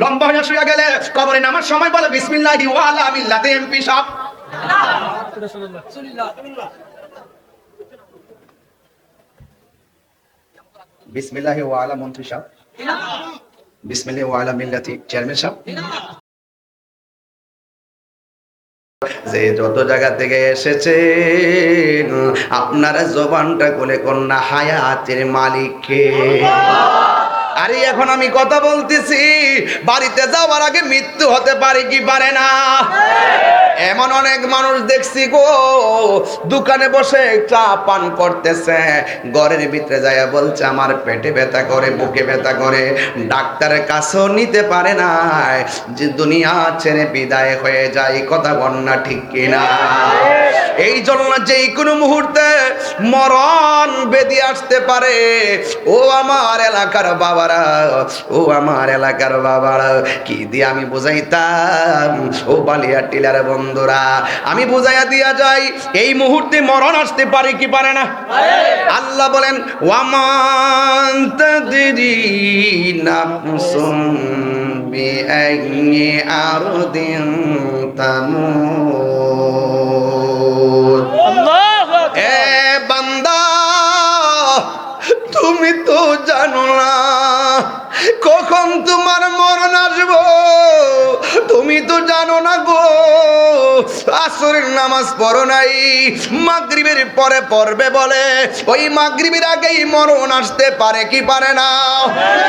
লম্বা হয়ে শুয়ে গেলে কবরে নামার সময় বলে, বিসমিল্লাহি ওয়া আলা মিল্লাতি এমপি সাহেব। বিসমিল্লাহি ওয়া আলা মন্ত্রী সাহেব। বিসমিল্লাহি ওয়া আলা মিল্লাতি চেয়ারম্যান সাহেব। যে যত জায়গা থেকে এসেছে আপনারা জবানটা খুলে কন্যা হায়াতের মালিককে। আরে এখন আমি কথা বলতেছি বাড়িতে যাওয়ার আগে মৃত্যু হতে পারে কি পারে না? এমন অনেক মানুষ দেখছি গো, দোকানে বসে চা পান করতেছে। ঘরের ভিতরে যায় বলছে, আমার পেটে ব্যথা করে, বুকে ব্যথা করে। ডাক্তারের কাছেও নিতে পারে না যে দুনিয়া ছেড়ে বিদায় হয়ে যায়, কথা বন্যা ঠিক কিনা? এই জন্য যে কোনো মুহূর্তে মরণ বেদি আসতে পারে। ও আমার এলাকার বাবারা, ও আমার এলাকার বাবারা, কি দিয়ে আমি বুঝাইতাম? ও বালিয়া টিলার বন্ধুরা, আমি বুঝাইয়া দিয়া যাই, এই মুহূর্তে মরণ আসতে পারে কি পারে না? আল্লাহ বলেন, ওয়ামান তাদরি নাফসুম বিআইয়ি আসরের নামাজ পড়ো নাই। মাগরিবের পরে পড়বে বলে। ওই মাগরিবের আগেই মরণ আসতে পারে কি পারে না।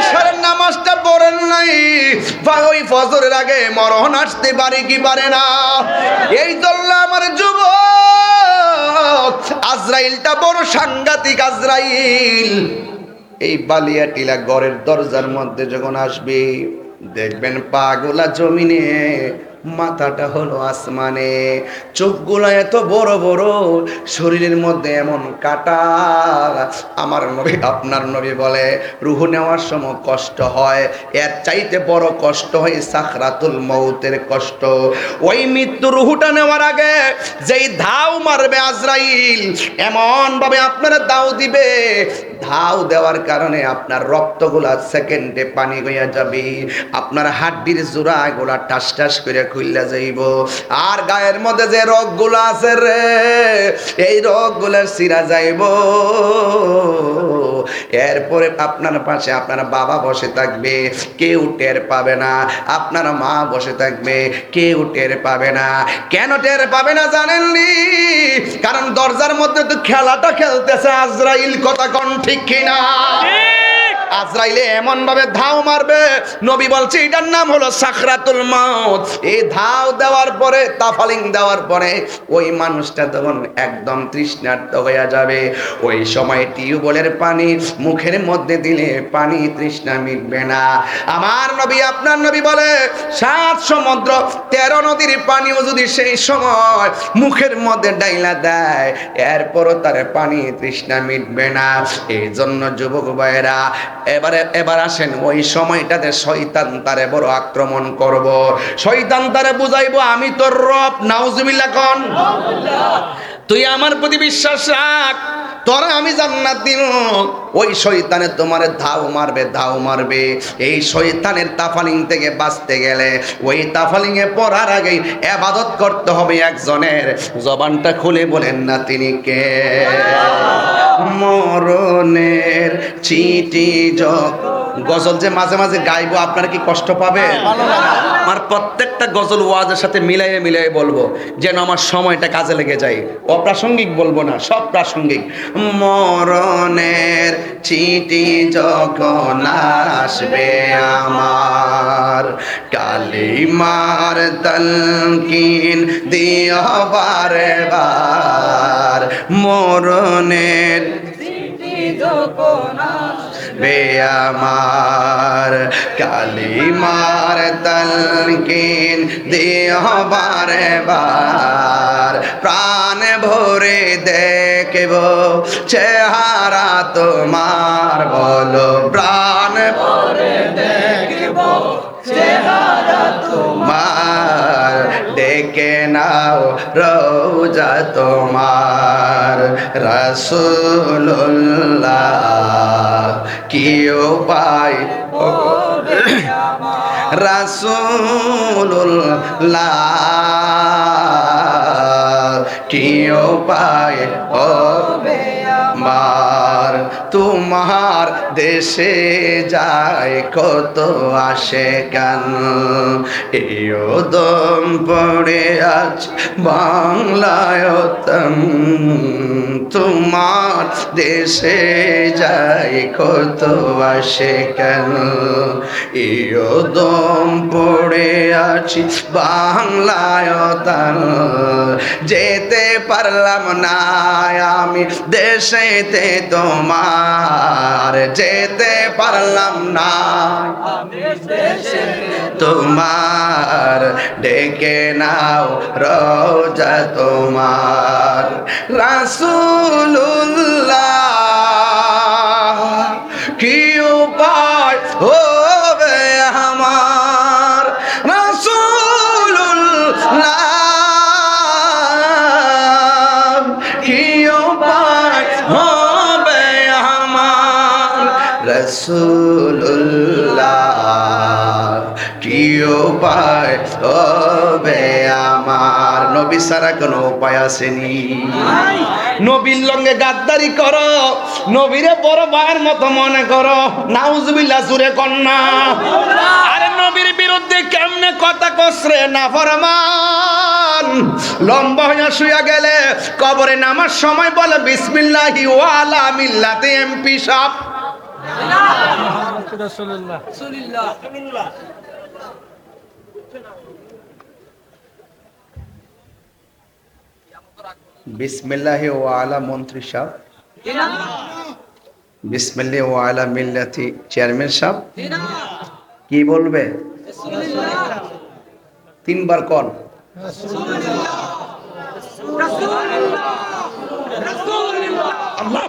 ঈশ্বরের নামাজটা পড়েন নাই। ওই ফজরের আগে মরণ আসতে পারে কি পারে না। এই জন্য আমার যুবক, আজরাইলটা বড় সাংঘাতিক আজরাইল। এই বালিয়া টিলা ঘরের দরজার মধ্যে যখন আসবে, দেখবেন পাগুলা জমিনে মাথাটা হলো আসমানে। চোখগুলো এত বড় বড়, শরীরের মধ্যে এমন কাটা। আমার নবী, আপনার নবী বলে, রুহু নেওয়ার সময় কষ্ট হয়, এর চাইতে বড় কষ্ট হয় সাখরাতুল মৌতের কষ্ট। ওই মৃত্যু রুহুটা নেওয়ার আগে যেই ধাও মারবে আজরাইল, এমন ভাবে আপনারা দাও দিবে। ধাও দেওয়ার কারণে আপনার রক্তগুলা সেকেন্ডে পানি হইয়া যাবে। আপনার হাড্ডির জোড়া গুলা টাস টাস করে খুললা যাইব। আর গায়ের মধ্যে যে রোগগুলো আছে রে, এই রোগগুলো সিরা যাইব। এরপরে আপনার পাশে আপনার বাবা বসে থাকবে, কেউ টের পাবে না। আপনার মা বসে থাকবে, কেউ টের পাবে না। কেন টের পাবে না জানেননি কারণ দরজার মধ্যে তো খেলাটা খেলতেছে আজরাইল কথা কন ঠিক কিনা? আজরাইলে এমন ভাবে ধাও মারবে। নবী বলছে, এটার নাম হলো সাকরাতুল মাউত। এই ধাও দেওয়ার পরে, তাফালিং দেওয়ার পরে, ওই মানুষটা তখন একদম তৃষ্ণার্ত হয়ে যাবে। ওই সময় টিউবওয়েলের পানি, মুখের মধ্যে দিলে পানি তৃষ্ণা মিটবে না। আমার নবী, আপনার নবী বলে, সাত সমুদ্র, তেরো নদীর পানিও যদি সেই সময় মুখের মধ্যে ডাইলা দেয়, এরপরও তার পানি তৃষ্ণা মিটবে না। এই জন্য যুবক ভাইয়েরা এবারে, এবার আসেন, ওই সময়টাতে শয়তান তারে বড় আক্রমণ করব। শয়তান তারে বুঝাইবো, আমি তোর রব, নাউজুবিল্লাহ কন? তুই আমার প্রতি বিশ্বাস রাখ, তোরা আমি জান্নাত দিন ওই শয়তানে তোমার ধাও মারবে ধাও মারবে। এই শয়তানের তাফালিং থেকে বাঁচতে গেলে, ওই তাফালিং এ পড়ার আগেই আবাদত করতে হবে একজনের। জবানটা খুলে বলেন না তিনি কে? চিঠি যখন গজল যে মাঝে মাঝে গাইবো আপনারা কি কষ্ট পাবে আমার প্রত্যেকটা গজল ওয়াজের সাথে মিলাইয়ে মিলাইয়ে বলব যেন আমার সময়টা কাজে লেগে যায়। অপ্রাসঙ্গিক বলব না সব প্রাসঙ্গিক। মরণের চিঠি যখন আসবে আমার কালিমার তলকিন দিও বারে বার মরণের বে আমার কালিমার তলকিন দেহ বারে বার প্রাণ ভরে দেখব চেহারা তোমার বলো প্রাণ ডেকে নাও রোজা তোমার রসুল্লাহ কি উপায় রাসূলুল্লাহ। কি উপায় হবে আমার তোমার দেশে যায় কত আসে কেন? এও দম পড়ে আজ বাংলায়তম তোমার দেশে যায় কত আসে কেন? এও দম পড়ে আছি বাংলায়তম যেতে পারলাম না আমি দেশেতে তোমার যেতে পারলাম না। তোমার ডেকে নাও রোজা তোমার। রাসুল্লাহ কি উপায়? রসুল্লাহ কি উপায় হবে আমার নবী সারা কোনো উপায় আসেনি। নবীর লঙ্গে গাদ্দারি করো নবীরে বড় ভাইয়ের মতো মনে করো নাউজুবিল্লাহ সুরে কন্যা। আরে নবীর বিরুদ্ধে কেমনে কথা কসরে না ফরমান? লম্বা হইয়া শুয়া গেলে কবরে নামার সময় বলে বিসমিল্লাহি ওয়ালা মিল্লাতে এমপি সাপ বিসমিল্লাহি ওয়ালা মন্ত্রী সাহেব বিসমিল্লাহি ওয়ালা মিল্লাতি চেয়ারম্যান সাহেব কি বলবে তিনবার কন আল্লাহু